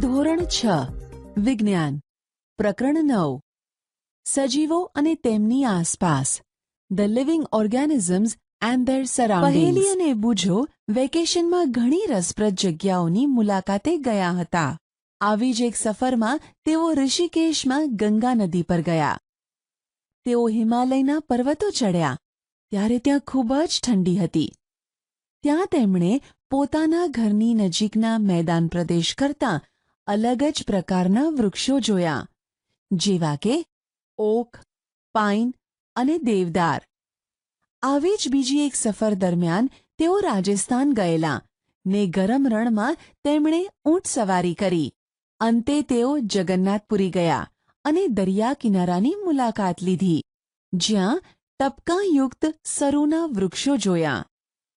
ધોરણ છ, વિજ્ઞાન, પ્રકરણ નવ. સજીવો અને તેમની આસપાસ the living organisms and their surroundings અને બુજો વેકેશનમાં ઘણી રસપ્રદ જગ્યાઓની મુલાકાતે ગયા હતા. આવી જ એક સફરમાં તેઓ ઋષિકેશમાં ગંગા નદી પર ગયા. તેઓ હિમાલયના પર્વતો ચડ્યા. ત્યારે ત્યાં ખૂબ જ ઠંડી હતી. ત્યાં તેમણે પોતાના ઘરની નજીકના મેદાન પ્રદેશ કરતાં અલગ જ પ્રકારના વૃક્ષો જોયા. જેવા કે ઓક, પાઇન અને દેવદાર. આવી જ બીજી એક સફર દરમિયાન તેઓ રાજસ્થાન ગયેલા ને ગરમ રણમાં તેમણે ઊંટ સવારી કરી. અંતે તેઓ જગન્નાથપુરી ગયા અને દરિયા કિનારાની મુલાકાત લીધી. જ્યાં ટપકાંયુક્ત સરુના વૃક્ષો જોયા.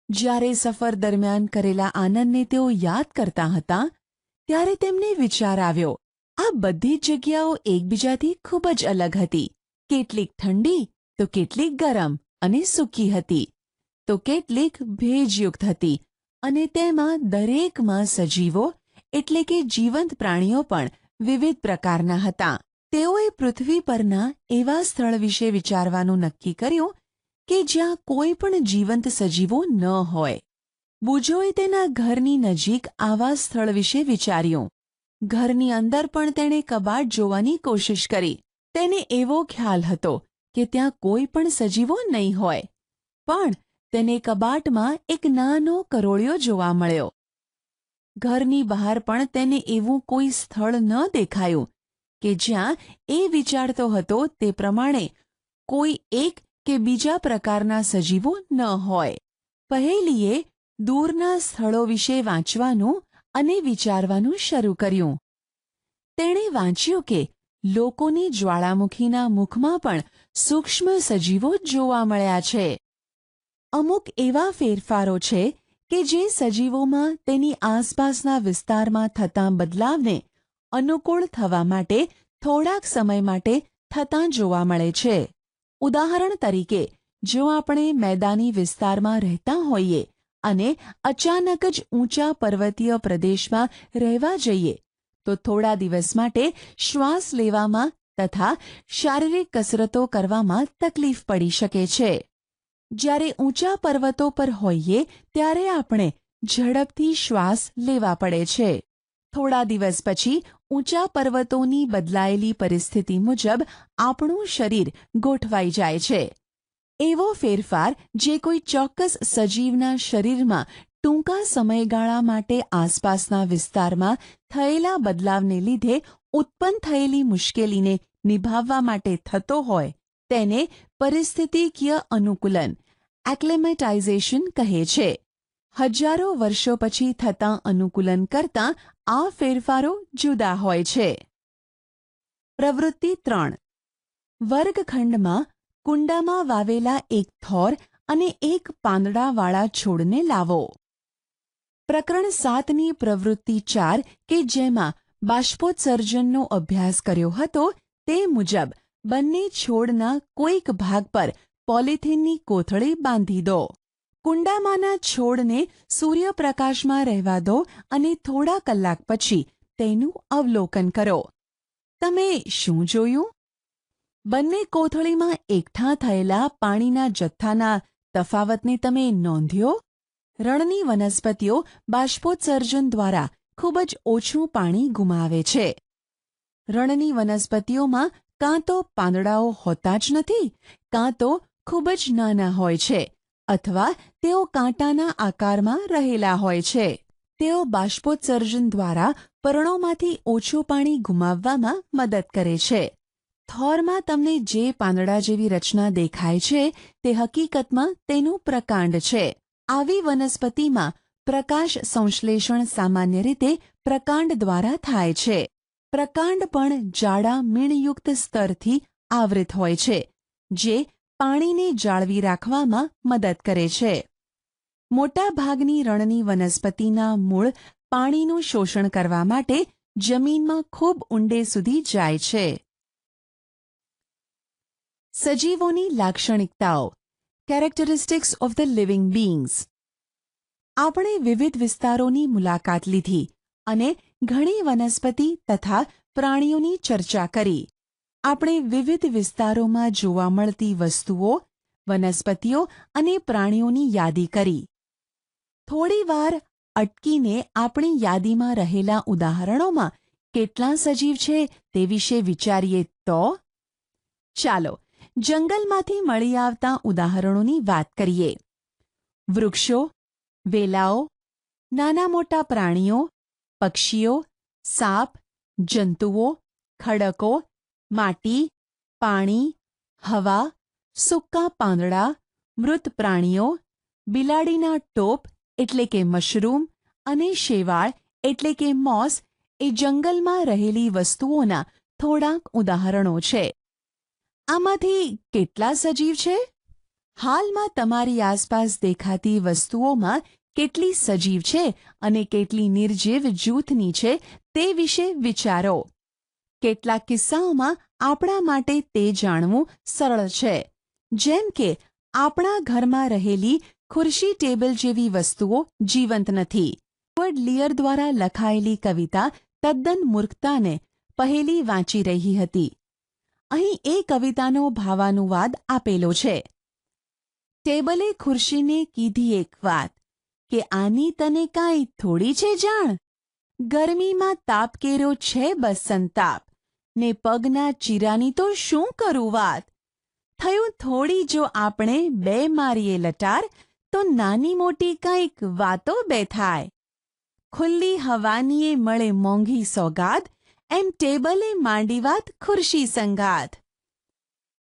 જ્યારે સફર દરમિયાન કરેલા આનંદને તેઓ યાદ કરતા હતા ત્યારે તેમને વિચાર આવ્યો, આ બધી જગ્યાઓ એકબીજાથી ખૂબ જ અલગ હતી. કેટલીક ઠંડી, તો કેટલીક ગરમ અને સૂકી હતી. તો કેટલીક ભેજયુક્ત હતી. અને તેમાં દરેકમાં સજીવો, એટલે કે જીવંત પ્રાણીઓ પણ વિવિધ પ્રકારના હતા. તેઓએ પૃથ્વી પરના એવા સ્થળ વિશે વિચારવાનું નક્કી કર્યું કે જ્યાં કોઈ પણ જીવંત સજીવો ન હોય. બુજોએ તેના ઘરની નજીક આવા સ્થળ વિશે વિચાર્યું. ઘરની અંદર પણ તેણે કબાટ જોવાની કોશિશ કરી. તેને એવો ખ્યાલ હતો કે ત્યાં કોઈ પણ સજીવો નહીં હોય. પણ તેને કબાટમાં એક નાનો કરોળિયો જોવા મળ્યો. ઘરની બહાર પણ તેને એવું કોઈ સ્થળ ન દેખાયું કે જ્યાં એ વિચારતો હતો તે પ્રમાણે કોઈ એક કે બીજા પ્રકારના સજીવો ન હોય. પહેલીએ દૂરના સ્થળો વિશે વાંચવાનું અને વિચારવાનું શરૂ કર્યું. તેણે વાંચ્યું કે લોકોની જ્વાળામુખીના મુખમાં પણ સૂક્ષ્મ સજીવો જોવા મળ્યા છે. અમુક એવા ફેરફારો છે કે જે સજીવોમાં તેની આસપાસના વિસ્તારમાં થતા બદલાવને અનુકૂળ થવા માટે થોડાક સમય માટે થતાં જોવા મળે છે. ઉદાહરણ તરીકે, જો આપણે મેદાની વિસ્તારમાં રહેતા હોઈએ અને અચાનક જ ઊંચા પર્વતીય પ્રદેશમાં રહેવા જઈએ. તો થોડા દિવસ માટે શ્વાસ લેવામાં તથા શારીરિક કસરતો કરવામાં તકલીફ પડી શકે છે. જ્યારે ઊંચા પર્વતો પર હોઈએ ત્યારે આપણે ઝડપથી શ્વાસ લેવા પડે છે. થોડા દિવસ પછી ઊંચા પર્વતોની બદલાયેલી પરિસ્થિતિ મુજબ આપણું શરીર ગોઠવાઈ જાય છે. એવો ફેરફાર જે કોઈ ચોક્કસ સજીવના શરીરમાં ટૂંકા સમયગાળા માટે આસપાસના વિસ્તારમાં થયેલા બદલાવને લીધે ઉત્પન્ન થયેલી મુશ્કેલીને નિભાવવા માટે થતો હોય, તેને પરિસ્થિતિકીય અનુકૂલન, એક્લેમેટાઇઝેશન કહે છે. હજારો વર્ષો પછી થતાં અનુકૂલન કરતાં આ ફેરફારો જુદા હોય છે. પ્રવૃત્તિ ત્રણ. વર્ગખંડમાં કુંડામાં વાવેલા એક થોર અને એક પાંદડાવાળા છોડને લાવો. પ્રકરણ સાતની પ્રવૃત્તિ ચાર કે જેમાં બાષ્પોત્સર્જનનો અભ્યાસ કર્યો હતો તે મુજબ બંને છોડના કોઈક ભાગ પર પોલિથીનની કોથળી બાંધી દો. કુંડામાંના છોડને સૂર્યપ્રકાશમાં રહેવા દો અને થોડા કલાક પછી તેનું અવલોકન કરો. તમે શું જોયું? બંને કોથળીમાં એકઠા થયેલા પાણીના જથ્થાના તફાવતને તમે નોંધ્યો? રણની વનસ્પતિઓ બાષ્પોત્સર્જન દ્વારા ખૂબ જ ઓછું પાણી ગુમાવે છે. રણની વનસ્પતિઓમાં કાં તો પાંદડાઓ હોતા જ નથી, કાં તો ખૂબ જ નાના હોય છે, અથવા તેઓ કાંટાના આકારમાં રહેલા હોય છે. તેઓ બાષ્પોત્સર્જન દ્વારા પર્ણોમાંથી ઓછું પાણી ગુમાવવામાં મદદ કરે છે. થોરમાં તમને જે પાંદડા જેવી રચના દેખાય છે, તે હકીકતમાં તેનું પ્રકાંડ છે. આવી વનસ્પતિમાં પ્રકાશ સંશ્લેષણ સામાન્ય રીતે પ્રકાંડ દ્વારા થાય છે. પ્રકાંડ પણ જાડા મીણયુક્ત સ્તરથી આવૃત હોય છે, જે પાણીને જાળવી રાખવામાં મદદ કરે છે. મોટાભાગની રણની વનસ્પતિના મૂળ પાણીનું શોષણ કરવા માટે જમીનમાં ખૂબ ઊંડે સુધી જાય છે. સજીવોની લાક્ષણિકતાઓ characteristics of the living beings આપણે વિવિધ વિસ્તારોની મુલાકાત લીધી અને ઘણી વનસ્પતિ તથા પ્રાણીઓની ચર્ચા કરી. આપણે વિવિધ વિસ્તારોમાં જોવા મળતી વસ્તુઓ, વનસ્પતિઓ અને પ્રાણીઓની યાદી કરી. થોડી વાર અટકીને આપણી યાદીમાં રહેલા ઉદાહરણોમાં કેટલા સજીવ છે તે વિશે વિચારીએ તો? ચાલો જંગલમાંથી મળી આવતા ઉદાહરણોની વાત કરીએ. વૃક્ષો, વેલાઓ, નાના મોટા પ્રાણીઓ, પક્ષીઓ, સાપ, જંતુઓ, ખડકો, માટી, પાણી, હવા, સૂકા પાંદડા, મૃત પ્રાણીઓ, બિલાડીના ટોપ એટલે કે મશરૂમ અને શેવાળ એટલે કે મોસ એ જંગલમાં રહેલી વસ્તુઓના થોડાક ઉદાહરણો છે. આમાંથી કેટલા સજીવ છે? હાલમાં તમારી આસપાસ દેખાતી વસ્તુઓમાં કેટલી સજીવ છે અને કેટલી નિર્જીવ જૂથની છે તે વિશે વિચારો. કેટલાક કિસ્સાઓમાં આપણા માટે તે જાણવું સરળ છે. જેમ કે, આપણા ઘરમાં રહેલી ખુરશી ટેબલ જેવી વસ્તુઓ જીવંત નથી. એડવર્ડ લિયર દ્વારા લખાયેલી કવિતા તદ્દન મૂર્ખતાને પહેલી વાંચી રહી હતી. અહીં એ કવિતાનો ભાવાનુવાદ આપેલો છે. ટેબલે ખુરશીને કીધી એક વાત, કે આની તને કાંઈ થોડી છે જાણ? ગરમીમાં તાપકેરો છે બસ સંતાપ ને પગના ચીરાની તો શું કરું વાત? થયું થોડી જો આપણે બે મારીએ લટાર, તો નાની મોટી કંઈક વાતો બે થાય. ખુલ્લી હવાનીએ મળે મોંઘી સોગાદ એમ ટેબલે માંડી વાત ખુરશી સંગાત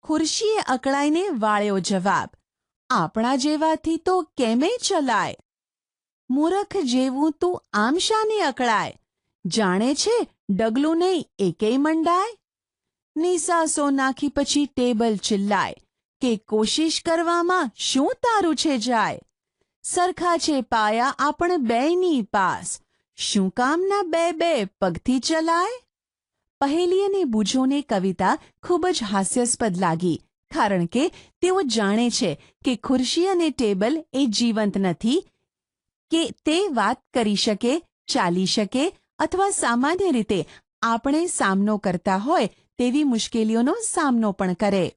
ખુરશીએ અકળાઈને વાળ્યો જવાબ, આપણા જેવાથી તો કેમે ચલાય? મૂરખ જેવું તું આમ શાને અકળાય? જાણે છે ડગલું નહીં એકેય મંડાય? નિસાસો નાખી પછી ટેબલ ચિલ્લાય, કે કોશિશ કરવામાં શું તારું છે જાય? સરખા છે પાયા આપણ બેયની પાસ, શું કામના બે બે પગથી ચલાય? પહેલી અને બુજોને કવિતા ખૂબ જ હાસ્યાસ્પદ લાગી, કારણ કે તેઓ જાણે છે કે ખુરશી અને ટેબલ એ જીવંત નથી, કે તે વાત કરી શકે, ચાલી શકે અથવા સામાન્ય રીતે આપણે સામનો કરતા હોય તેવી મુશ્કેલીઓનો સામનો પણ કરે.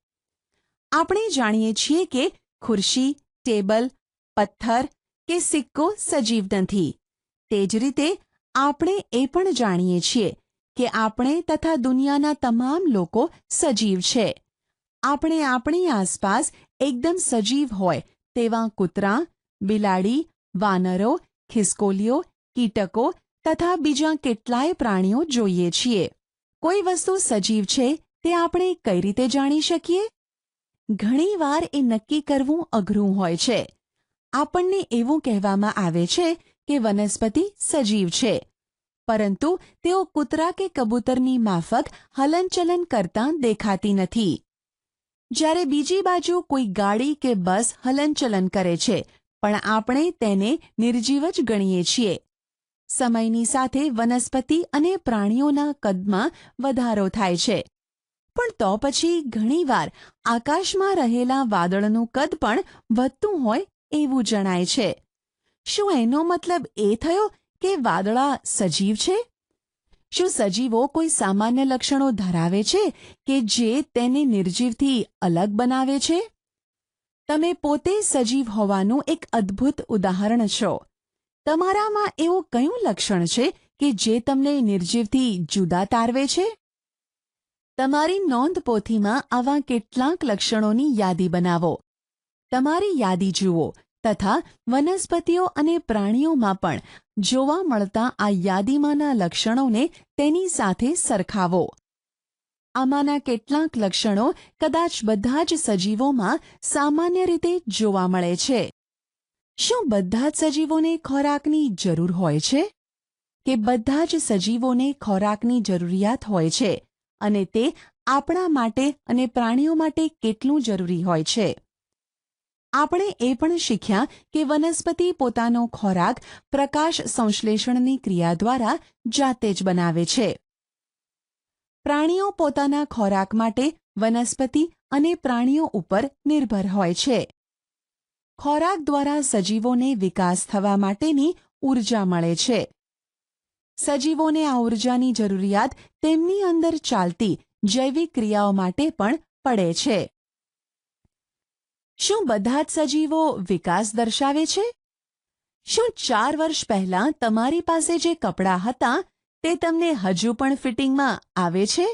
આપણે જાણીએ છીએ કે ખુરશી, ટેબલ, પથ્થર કે સિક્કો સજીવ નથી. તે જ રીતે આપણે એ પણ જાણીએ છીએ કે આપણે તથા દુનિયાના તમામ લોકો સજીવ છે. આપણે આપણી આસપાસ એકદમ સજીવ હોય તેવા કૂતરા, બિલાડી, વાનરો, ખિસકોલીઓ, કીટકો તથા બીજા કેટલાય પ્રાણીઓ જોઈએ છીએ. કોઈ વસ્તુ સજીવ છે તે આપણે કઈ રીતે જાણી શકીએ? ઘણીવાર એ નક્કી કરવું અઘરું હોય છે. આપણને એવું કહેવામાં આવે છે કે વનસ્પતિ સજીવ છે. પરંતુ તેઓ કૂતરા કે કબૂતરની માફક હલનચલન કરતાં દેખાતી નથી. જ્યારે બીજી બાજુ કોઈ ગાડી કે બસ હલનચલન કરે છે, પણ આપણે તેને નિર્જીવ જ ગણીએ છીએ. સમયની સાથે વનસ્પતિ અને પ્રાણીઓના કદમાં વધારો થાય છે. પણ તો પછી ઘણીવાર આકાશમાં રહેલા વાદળનું કદ પણ વધતું હોય એવું જણાય છે. શું એનો મતલબ એ થયો કે વાદળા સજીવ છે? શું સજીવો કોઈ સામાન્ય લક્ષણો ધરાવે છે કે જે તેને નિર્જીવથી અલગ બનાવે છે? તમે પોતે સજીવ હોવાનું એક અદ્ભુત ઉદાહરણ છો. તમારામાં એવું કયું લક્ષણ છે કે જે તમને નિર્જીવથી જુદા તારવે છે? તમારી નોંધપોથીમાં આવા કેટલાક લક્ષણોની યાદી બનાવો. તમારી યાદી જુઓ. તથા વનસ્પતિઓ અને પ્રાણીઓમાં પણ જોવા મળતા આ યાદીમાંના લક્ષણોને તેની સાથે સરખાવો. આમાંના કેટલાક લક્ષણો કદાચ બધા જ સજીવોમાં સામાન્ય રીતે જોવા મળે છે. શું બધા જ સજીવોને ખોરાકની જરૂર હોય છે? કે બધા જ સજીવોને ખોરાકની જરૂરિયાત હોય છે? અને તે આપણા માટે અને પ્રાણીઓ માટે કેટલું જરૂરી હોય છે? આપણે એ પણ શીખ્યા કે વનસ્પતિ પોતાનો ખોરાક પ્રકાશ સંશ્લેષણની ક્રિયા દ્વારા જાતે જ બનાવે છે. પ્રાણીઓ પોતાના ખોરાક માટે વનસ્પતિ અને પ્રાણીઓ ઉપર નિર્ભર હોય છે. ખોરાક દ્વારા સજીવોને વિકાસ થવા માટેની ઊર્જા મળે છે. સજીવોને આ ઉર્જાની જરૂરિયાત તેમની અંદર ચાલતી જૈવિક ક્રિયાઓ માટે પણ પડે છે. શું બધા જ સજીવો વિકાસ દર્શાવે છે? શું ચાર વર્ષ પહેલાં તમારી પાસે જે કપડાં હતા, તે તમને હજુ પણ ફિટિંગમાં આવે છે?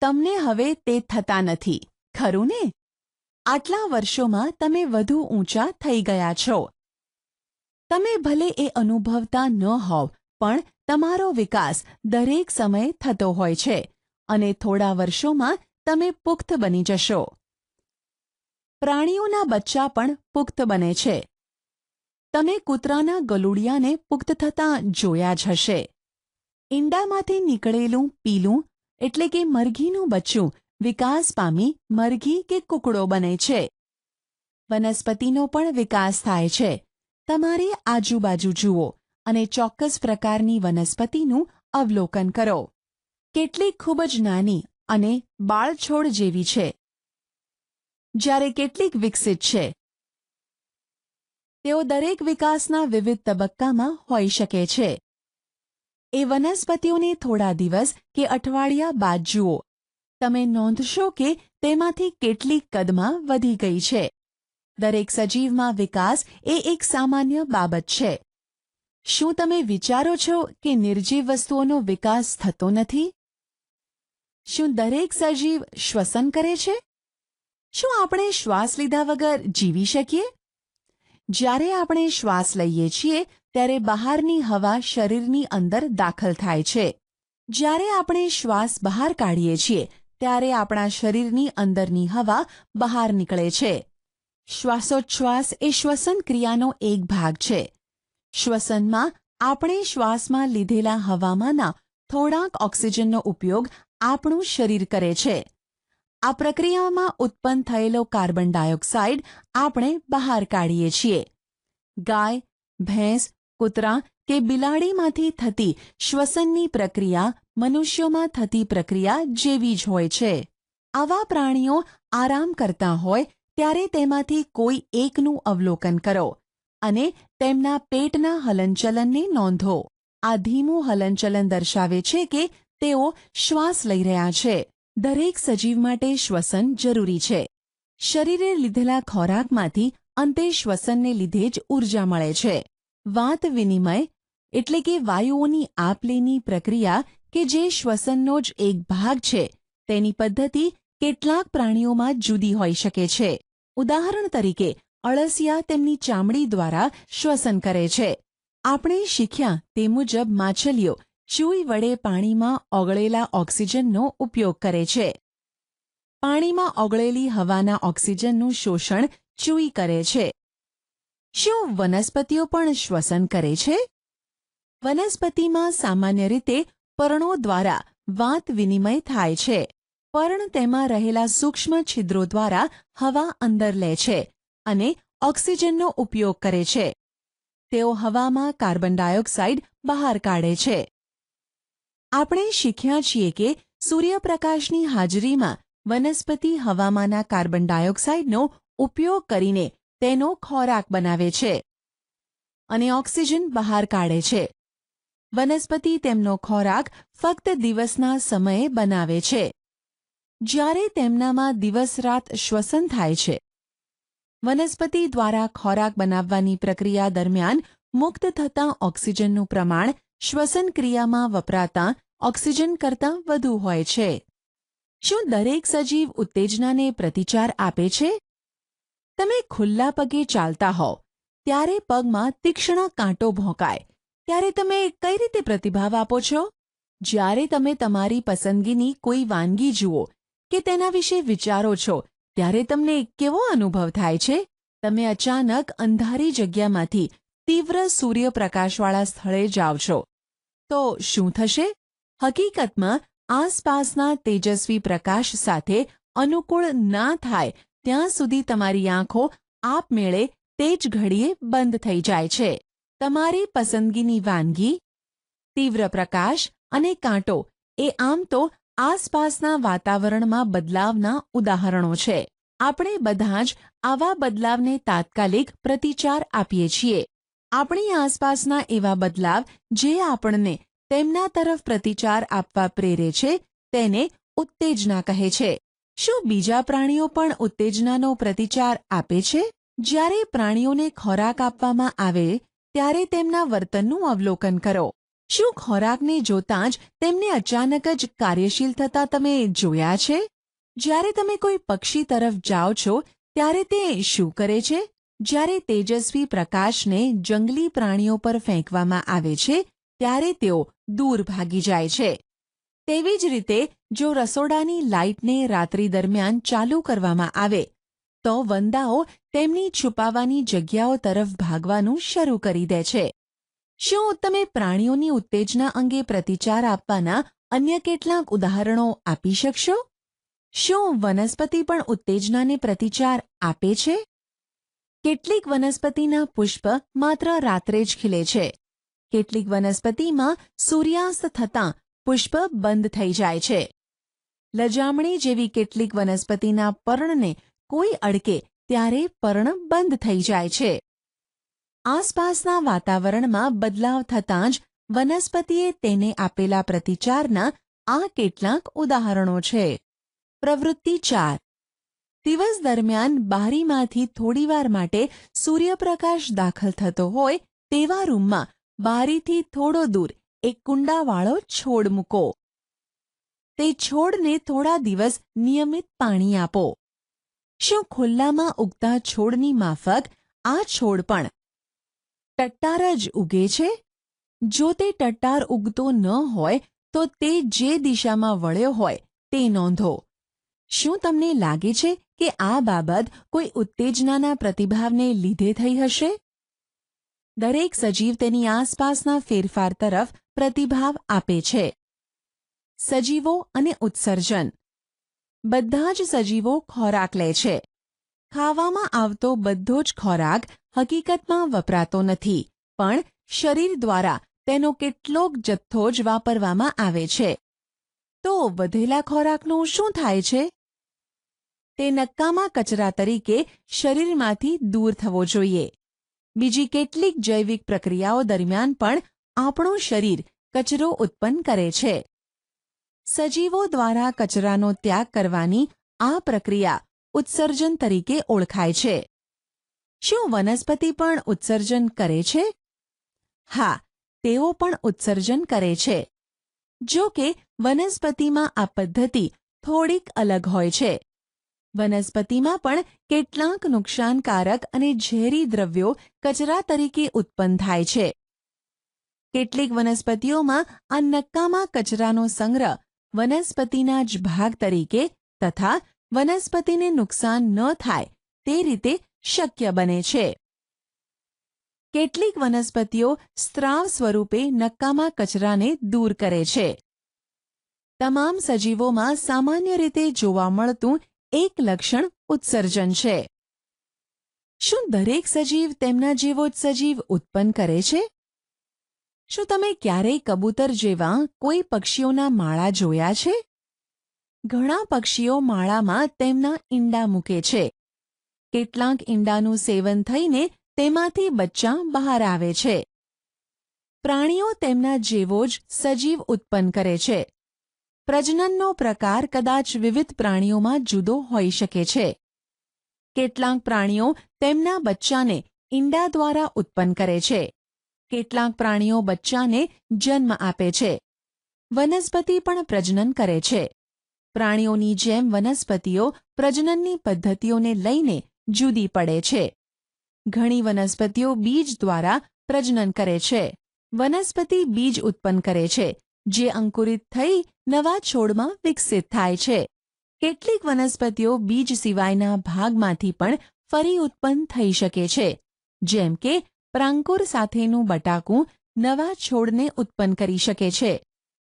તમને હવે તે થતા નથી, ખરું ને? આટલા વર્ષોમાં તમે વધુ ઊંચા થઈ ગયા છો. તમે ભલે એ અનુભવતા ન હોવ, પણ તમારો વિકાસ દરેક સમયે થતો હોય છે અને થોડા વર્ષોમાં તમે પુખ્ત બની જશો. પ્રાણીઓના બચ્ચા પણ પુખ્ત બને છે. તમે કૂતરાના ગલુડિયાને પુખ્ત થતાં જોયા જ હશે. ઈંડામાંથી નીકળેલું પીલું એટલે કે મરઘીનું બચ્ચું વિકાસ પામી મરઘી કે કુકડો બને છે. વનસ્પતિનો પણ વિકાસ થાય છે. તમારી આજુબાજુ જુઓ અને ચોક્કસ પ્રકારની વનસ્પતિનું અવલોકન કરો. કેટલીક ખૂબ જ નાની અને બાળછોડ જેવી છે. જ્યારે કેટલીક વિકસિત છે. તેઓ દરેક વિકાસના વિવિધ તબક્કામાં હોઈ શકે છે. એ વનસ્પતિઓને થોડા દિવસ કે અઠવાડિયા બાદ જુઓ. તમે નોંધશો કે તેમાંથી કેટલીક કદમાં વધી ગઈ છે. દરેક સજીવમાં વિકાસ એ એક સામાન્ય બાબત છે. શું તમે વિચારો છો કે નિર્જીવ વસ્તુઓનો વિકાસ થતો નથી? શું દરેક સજીવ શ્વસન કરે છે? શું આપણે શ્વાસ લીધા વગર જીવી શકીએ? જ્યારે આપણે શ્વાસ લઈએ છીએ, ત્યારે બહારની હવા શરીરની અંદર દાખલ થાય છે. જ્યારે આપણે શ્વાસ બહાર કાઢીએ છીએ, ત્યારે આપણા શરીરની અંદરની હવા બહાર નીકળે છે. શ્વાસોચ્છ્વાસ એ શ્વસન ક્રિયાનો એક ભાગ છે. શ્વસનમાં આપણે શ્વાસમાં લીધેલા હવામાંના થોડાક ઓક્સિજનનો ઉપયોગ આપણું શરીર કરે છે. આ પ્રક્રિયામાં ઉત્પન્ન થયેલો કાર્બન ડાયોક્સાઇડ આપણે બહાર કાઢીએ છીએ. ગાય, ભેંસ, કૂતરા કે બિલાડીમાંથી થતી શ્વસનની પ્રક્રિયા મનુષ્યોમાં થતી પ્રક્રિયા જેવી જ હોય છે. આવા પ્રાણીઓ આરામ કરતા હોય ત્યારે તેમાંથી કોઈ એકનું અવલોકન કરો અને તેમના પેટના હલનચલનને નોંધો. આ ધીમું હલનચલન દર્શાવે છે કે તેઓ શ્વાસ લઈ રહ્યા છે. દરેક સજીવ માટે શ્વસન જરૂરી છે. શરીરે લીધેલા ખોરાકમાંથી અંતે શ્વસનને લીધે જ ઊર્જા મળે છે. વાત વિનિમય, એટલે કે વાયુઓની આપલેની પ્રક્રિયા કે જે શ્વસનનો જ એક ભાગ છે, તેની પદ્ધતિ કેટલાક પ્રાણીઓમાં જુદી હોઈ શકે છે. ઉદાહરણ તરીકે, અળસિયા તેમની ચામડી દ્વારા શ્વસન કરે છે. આપણે શીખ્યા તે મુજબ માછલીઓ ચૂઈ વડે પાણીમાં ઓગળેલા ઓક્સિજનનો ઉપયોગ કરે છે. પાણીમાં ઓગળેલી હવાના ઓક્સિજનનું શોષણ ચૂઈ કરે છે. શું વનસ્પતિઓ પણ શ્વસન કરે છે? વનસ્પતિમાં સામાન્ય રીતે પર્ણો દ્વારા વાત વિનિમય થાય છે. પર્ણ તેમાં રહેલા સૂક્ષ્મ છિદ્રો દ્વારા હવા અંદર લે છે અને ઓક્સિજનનો ઉપયોગ કરે છે. તેઓ હવામાં કાર્બન ડાયોક્સાઇડ બહાર કાઢે છે. આપણે શીખ્યા છીએ કે સૂર્યપ્રકાશની હાજરીમાં વનસ્પતિ હવામાંના કાર્બન ડાયોક્સાઇડનો ઉપયોગ કરીને તેનો ખોરાક બનાવે છે અને ઓક્સિજન બહાર કાઢે છે. વનસ્પતિ તેમનો ખોરાક ફક્ત દિવસના સમયે બનાવે છે. જ્યારે તેમનામાં દિવસ રાત શ્વસન થાય છે. વનસ્પતિ દ્વારા ખોરાક બનાવવાની પ્રક્રિયા દરમિયાન મુક્ત થતાં ઓક્સિજનનું પ્રમાણ શ્વસન ક્રિયામાં વપરાતા ઓક્સિજન કરતાં વધુ હોય છે. શું દરેક સજીવ ઉત્તેજનાને પ્રતિચાર આપે છે? તમે ખુલ્લા પગે ચાલતા હોવ, ત્યારે પગમાં તીક્ષ્ણ કાંટો ભોંકાય. ત્યારે તમે કઈ રીતે પ્રતિભાવ આપો છો? જ્યારે તમે તમારી પસંદગીની કોઈ વાનગી જુઓ કે તેના વિશે વિચારો છો, ત્યારે તમને કેવો અનુભવ થાય છે? તમે અચાનક અંધારી જગ્યામાંથી તીવ્ર સૂર્યપ્રકાશવાળા સ્થળે જાઓ છો. તો શું થશે? હકીકતમાં, આસપાસના તેજસ્વી પ્રકાશ સાથે અનુકૂળ ના થાય, ત્યાં સુધી તમારી આંખો આપમેળે તે જ ઘડીએ બંધ થઈ જાય છે. તમારી પસંદગીની વાનગી, તીવ્ર પ્રકાશ અને કાંટો, એ આમ તો આસપાસના વાતાવરણમાં બદલાવના ઉદાહરણો છે. આપણે બધા જ આવા બદલાવને તાત્કાલિક પ્રતિચાર આપીએ છીએ. આપણી આસપાસના એવા બદલાવ જે આપણને તેમના તરફ પ્રતિચાર આપવા પ્રેરે છે, તેને ઉત્તેજના કહે છે. શું બીજા પ્રાણીઓ પણ ઉત્તેજનાનો પ્રતિચાર આપે છે? જ્યારે પ્રાણીઓને ખોરાક આપવામાં આવે, ત્યારે તેમના વર્તનનું અવલોકન કરો. શું ખોરાકને જોતાં જ તેમને અચાનક જ કાર્યશીલ થતા તમે જોયા છે? જ્યારે તમે કોઈ પક્ષી તરફ જાઓ છો, ત્યારે તે શું કરે છે? જ્યારે તેજસ્વી પ્રકાશને જંગલી પ્રાણીઓ પર ફેંકવામાં આવે છે, ત્યારે તેઓ દૂર ભાગી જાય છે. તેવી જ રીતે, જો રસોડાની લાઇટને રાત્રિ દરમિયાન ચાલુ કરવામાં આવે, તો વંદાઓ તેમની છુપાવાની જગ્યાઓ તરફ ભાગવાનું શરૂ કરી દે છે. શું તમે પ્રાણીઓની ઉત્તેજના અંગે પ્રતિચાર આપવાના અન્ય કેટલાક ઉદાહરણો આપી શકશો? શું વનસ્પતિ પણ ઉત્તેજનાને પ્રતિચાર આપે છે? કેટલીક વનસ્પતિના પુષ્પ માત્ર રાત્રે જ ખીલે છે. કેટલીક વનસ્પતિમાં સૂર્યાસ્ત થતાં પુષ્પ બંધ થઈ જાય છે. લજામણી જેવી કેટલીક વનસ્પતિના પર્ણને કોઈ અડકે ત્યારે પર્ણ બંધ થઈ જાય છે. આસપાસના વાતાવરણમાં બદલાવ થતાં જ વનસ્પતિએ તેને આપેલા પ્રતિચારના આ કેટલાક ઉદાહરણો છે. પ્રવૃત્તિ ચાર. દિવસ દરમિયાન બારીમાંથી થોડીવાર માટે સૂર્યપ્રકાશ દાખલ થતો હોય તેવા રૂમમાં બારીથી થોડો દૂર એક કુંડાવાળો છોડ મૂકો. તે છોડને થોડા દિવસ નિયમિત પાણી આપો. શું ખુલ્લામાં ઉગતા છોડની માફક આ છોડ પણ ટટ્ટાર જ ઉગે છે? જો તે ટટ્ટાર ઉગતો ન હોય, તો તે જે દિશામાં વળ્યો હોય તે નોંધો. શું તમને લાગે છે કે આ બાબત કોઈ ઉત્તેજનાના પ્રતિભાવને લીધે થઈ હશે? દરેક સજીવ તેની આસપાસના ફેરફાર તરફ પ્રતિભાવ આપે છે. સજીવો અને ઉત્સર્જન. બધા જ સજીવો ખોરાક લે છે. ખાવામાં આવતો બધો જ ખોરાક હકીકતમાં વપરાતો નથી, પણ શરીર દ્વારા તેનો કેટલોક જથ્થો જ વાપરવામાં આવે છે. તો વધેલા ખોરાકનું શું થાય છે? તે નક્કામાં કચરા તરીકે શરીરમાંથી દૂર થવો જોઈએ. બીજી કેટલીક જૈવિક પ્રક્રિયાઓ દરમિયાન પણ આપણું શરીર કચરો ઉત્પન્ન કરે છે. સજીવો દ્વારા કચરાનો ત્યાગ કરવાની આ પ્રક્રિયા ઉત્સર્જન તરીકે ઓળખાય છે. શું વનસ્પતિ પણ ઉત્સર્જન કરે છે? હા, તેઓ પણ ઉત્સર્જન કરે છે. જો કે, વનસ્પતિમાં આ પદ્ધતિ થોડીક અલગ હોય છે. વનસ્પતિમાં પણ કેટલાંક નુકસાનકારક અને ઝેરી દ્રવ્યો કચરા તરીકે ઉત્પન્ન થાય છે. કેટલીક વનસ્પતિઓમાં આ નક્કામાં કચરાનો સંગ્રહ વનસ્પતિના જ ભાગ તરીકે તથા વનસ્પતિને નુકસાન ન થાય તે રીતે શક્ય બને છે. કેટલીક વનસ્પતિઓ સ્ત્રાવ સ્વરૂપે નક્કામાં કચરાને દૂર કરે છે. તમામ સજીવોમાં સામાન્ય રીતે જોવા મળતું એક લક્ષણ ઉત્સર્જન છે. શું દરેક સજીવ તેમના જેવો જ સજીવ ઉત્પન્ન કરે છે? શું તમે ક્યારેય કબૂતર જેવા કોઈ પક્ષીઓના માળા જોયા છે? ઘણા પક્ષીઓ માળામાં તેમના ઈંડા મૂકે છે. કેટલાંક ઈંડાનું સેવન થઈને તેમાંથી બચ્ચાં બહાર આવે છે. પ્રાણીઓ તેમના જેવો જ સજીવ ઉત્પન્ન કરે છે. પ્રજનનનો પ્રકાર કદાચ વિવિધ પ્રાણીઓમાં જુદો હોઈ શકે છે. કેટલાક પ્રાણીઓ તેમના બચ્ચાને ઈંડા દ્વારા ઉત્પન્ન કરે છે. કેટલાક પ્રાણીઓ બચ્ચાને જન્મ આપે છે. વનસ્પતિ પણ પ્રજનન કરે છે. પ્રાણીઓની જેમ વનસ્પતિઓ પ્રજનનની પદ્ધતિઓને લઈને જુદી પડે છે. ઘણી વનસ્પતિઓ બીજ દ્વારા પ્રજનન કરે છે. વનસ્પતિ બીજ ઉત્પન્ન કરે છે. જે અંકુરિત થઈ નવા છોડમાં વિકસિત થાય છે. કેટલીક વનસ્પતિઓ બીજ સિવાયના ભાગમાંથી પણ ફરી ઉત્પન્ન થઈ શકે છે, જેમ કે પ્રાંકુર સાથેનું બટાકું નવા છોડને ઉત્પન્ન કરી શકે છે.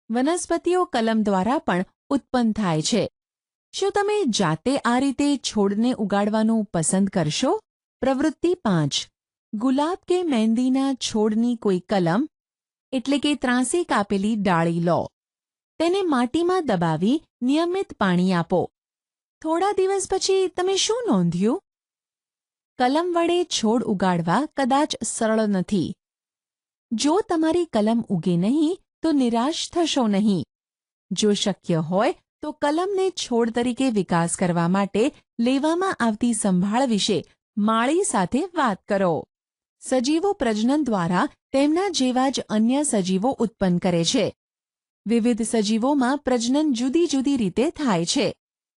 વનસ્પતિઓ કલમ દ્વારા પણ ઉત્પન્ન થાય છે. શું તમે જાતે આ રીતે છોડને ઉગાડવાનું પસંદ કરશો? પ્રવૃત્તિ પાંચ. ગુલાબ કે મહેંદીના છોડની કોઈ કલમ એટલે કે ત્રાંસી કાપેલી ડાળી લો. તેને માટીમાં દબાવી નિયમિત પાણી આપો. થોડા દિવસ પછી તમે શું નોંધ્યું? કલમ વડે છોડ ઉગાડવા કદાચ સરળ નથી. જો તમારી કલમ ઉગે નહીં, તો નિરાશ થશો નહીં. જો શક્ય હોય, તો કલમને છોડ તરીકે વિકાસ કરવા માટે લેવામાં આવતી સંભાળ વિશે માળી સાથે વાત કરો. સજીવો પ્રજનન દ્વારા તેમના જેવા જ અન્ય સજીવો ઉત્પન્ન કરે છે. વિવિધ સજીવોમાં પ્રજનન જુદી જુદી રીતે થાય છે.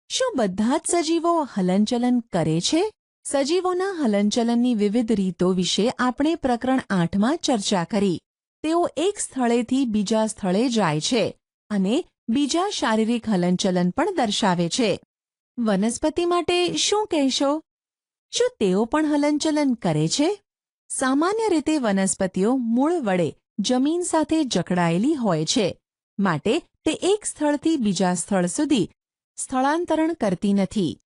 શું બધા જ સજીવો હલનચલન કરે છે? સજીવોના હલનચલનની વિવિધ રીતો વિશે આપણે પ્રકરણ આઠમાં ચર્ચા કરી. તેઓ એક સ્થળેથી બીજા સ્થળે જાય છે અને બીજા શારીરિક હલનચલન પણ દર્શાવે છે. વનસ્પતિ માટે શું કહેશો? શું તેઓ પણ હલનચલન કરે છે? સામાન્ય રીતે વનસ્પતિઓ મૂળ વડે જમીન સાથે જકડાયેલી હોય છે, માટે તે એક સ્થળથી બીજા સ્થળ સુધી સ્થળાંતરણ કરતી નથી.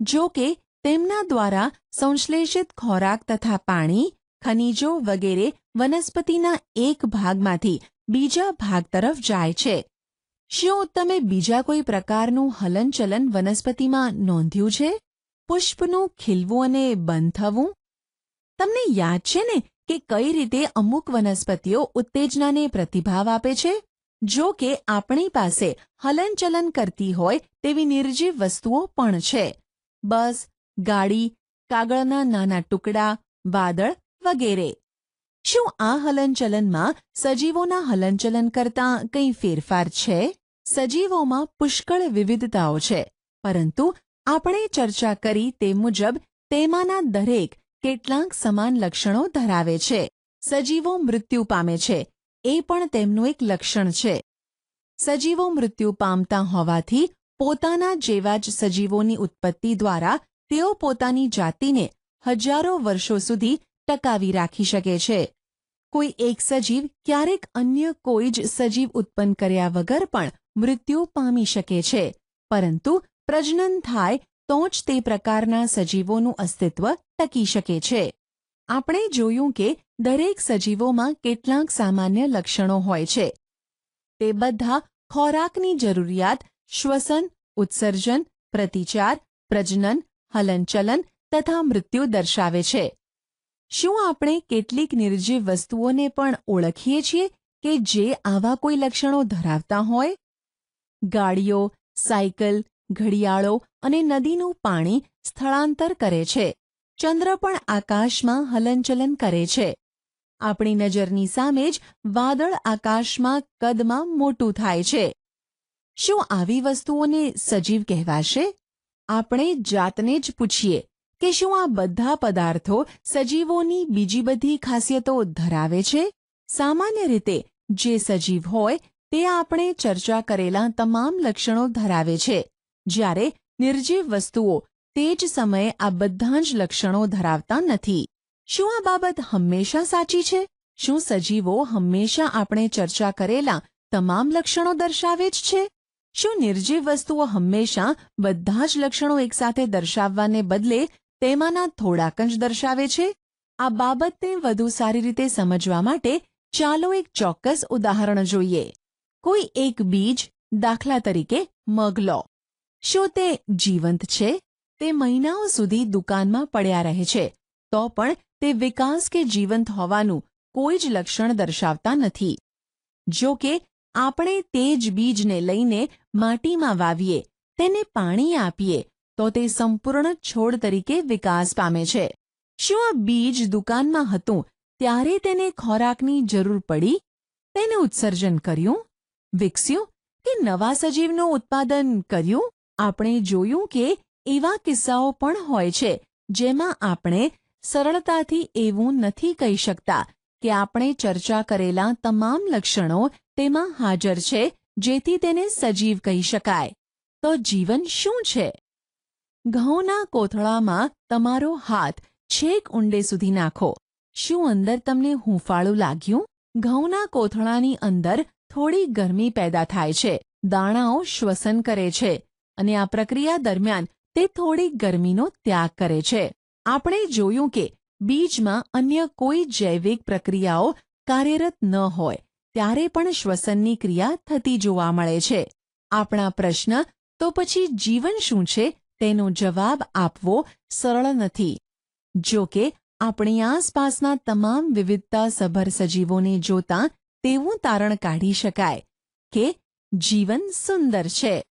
જો કે, તેમના દ્વારા સંશ્લેષિત ખોરાક તથા પાણી, ખનિજો વગેરે વનસ્પતિના એક ભાગમાંથી બીજા ભાગ તરફ જાય છે. શું તમે બીજા કોઈ પ્રકારનું હલનચલન વનસ્પતિમાં નોંધ્યું છે? પુષ્પનું ખીલવું અને બંધ થવું? તમને યાદ છે ને કે કઈ રીતે અમુક વનસ્પતિઓ ઉત્તેજનાને પ્રતિભાવ આપે છે? જો કે આપણી પાસે હલનચલન કરતી હોય તેવી નિર્જીવ વસ્તુઓ પણ છે. બસ, ગાડી, કાગળના નાના ટુકડા, વાદળ વગેરે. શું આ હલનચલનમાં સજીવોના હલનચલન કરતાં કંઈ ફેરફાર છે? સજીવોમાં પુષ્કળ વિવિધતાઓ છે, પરંતુ આપણે ચર્ચા કરી તે મુજબ તેમાંના દરેક કેટલાંક સમાન લક્ષણો ધરાવે છે. સજીવો મૃત્યુ પામે છે. એ પણ તેમનું એક લક્ષણ છે. સજીવો મૃત્યુ પામતા હોવાથી પોતાના જેવા જ સજીવોની ઉત્પત્તિ દ્વારા તેઓ પોતાની જાતિને હજારો વર્ષો સુધી ટકાવી રાખી શકે છે. કોઈ એક સજીવ ક્યારેક અન્ય કોઈ જ સજીવ ઉત્પન્ન કર્યા વગર પણ મૃત્યુ પામી શકે છે. પરંતુ પ્રજનન થાય તો જ તે પ્રકારના સજીવોનું અસ્તિત્વ ટકી શકે છે. આપણે જોયું કે દરેક સજીવોમાં કેટલાંક સામાન્ય લક્ષણો હોય છે. તે બધા ખોરાકની જરૂરિયાત, શ્વસન, ઉત્સર્જન, પ્રતિચાર, પ્રજનન, હલનચલન તથા મૃત્યુ દર્શાવે છે. શું આપણે કેટલીક નિર્જીવ વસ્તુઓને પણ ઓળખીએ છીએ કે જે આવા કોઈ લક્ષણો ધરાવતા હોય? ગાડીઓ, સાયકલ, ઘડિયાળો અને નદીનું પાણી સ્થળાંતર કરે છે. ચંદ્ર પણ આકાશમાં હલનચલન કરે છે. આપણી નજરની સામે જ વાદળ આકાશમાં કદમાં મોટું થાય છે. શું આવી વસ્તુઓને સજીવ કહેવાશે? આપણે જાતને જ પૂછીએ કે શું આ બધા પદાર્થો સજીવોની બીજી બધી ખાસિયતો ધરાવે છે? સામાન્ય રીતે જે સજીવ હોય તે આપણે ચર્ચા કરેલા તમામ લક્ષણો ધરાવે છે. જ્યારે નિર્જીવ વસ્તુઓ તે જ સમયે આ બધા જ લક્ષણો ધરાવતા નથી. શું આ બાબત હંમેશા સાચી છે? શું સજીવો હંમેશા આપણે ચર્ચા કરેલા તમામ લક્ષણો દર્શાવે જ છે? શું નિર્જીવ વસ્તુઓ હંમેશા બધા જ લક્ષણો એકસાથે દર્શાવવાને બદલે તેમાંના થોડાક જ દર્શાવે છે? આ બાબતને વધુ સારી રીતે સમજવા માટે ચાલો એક ચોક્કસ ઉદાહરણ જોઈએ. કોઈ એક બીજ દાખલા તરીકે મગ લો શું તે જીવંત છે? તે મહિનાઓ સુધી દુકાનમાં પડ્યા રહે છે. તો પણ તે વિકાસ કે જીવંત હોવાનું કોઈ જ લક્ષણ દર્શાવતા નથી. જો કે, આપણે તે જ બીજને લઈને માટીમાં વાવીએ, તેને પાણી આપીએ, તો તે સંપૂર્ણ છોડ તરીકે વિકાસ પામે છે. શું આ બીજ દુકાનમાં હતું, ત્યારે તેને ખોરાકની જરૂર પડી? તેને ઉત્સર્જન કર્યું? વિકસ્યું કે નવા સજીવનું ઉત્પાદન કર્યું? આપણે જોયું કે એવા કિસ્સાઓ પણ હોય છે, જેમાં આપણે સરળતાથી એવું નથી કહી શકતા કે આપણે ચર્ચા કરેલા તમામ લક્ષણો તેમાં હાજર છે, જેથી તેને સજીવ કહી શકાય. તો જીવન શું છે? ઘઉંના કોથળામાં તમારો હાથ છેક ઊંડે સુધી નાખો. શું અંદર તમને હૂંફાળું લાગ્યું? ઘઉંના કોથળાની અંદર થોડી ગરમી પેદા થાય છે, દાણાઓ શ્વસન કરે છે, અને આ પ્રક્રિયા દરમિયાન તે થોડી ગરમીનો ત્યાગ કરે છે. આપણે જોયું કે બીજમાં અન્ય કોઈ જૈવિક પ્રક્રિયાઓ કાર્યરત ન હોય, ત્યારે પણ શ્વસનની ક્રિયા થતી જોવા મળે છે. આપણા પ્રશ્ન, તો પછી જીવન શું છે? તેનો જવાબ આપવો સરળ નથી. જો કે આપણી આસપાસના તમામ વિવિધતા સભર સજીવોને જોતા તેવું તારણ કાઢી શકાય કે જીવન સુંદર છે.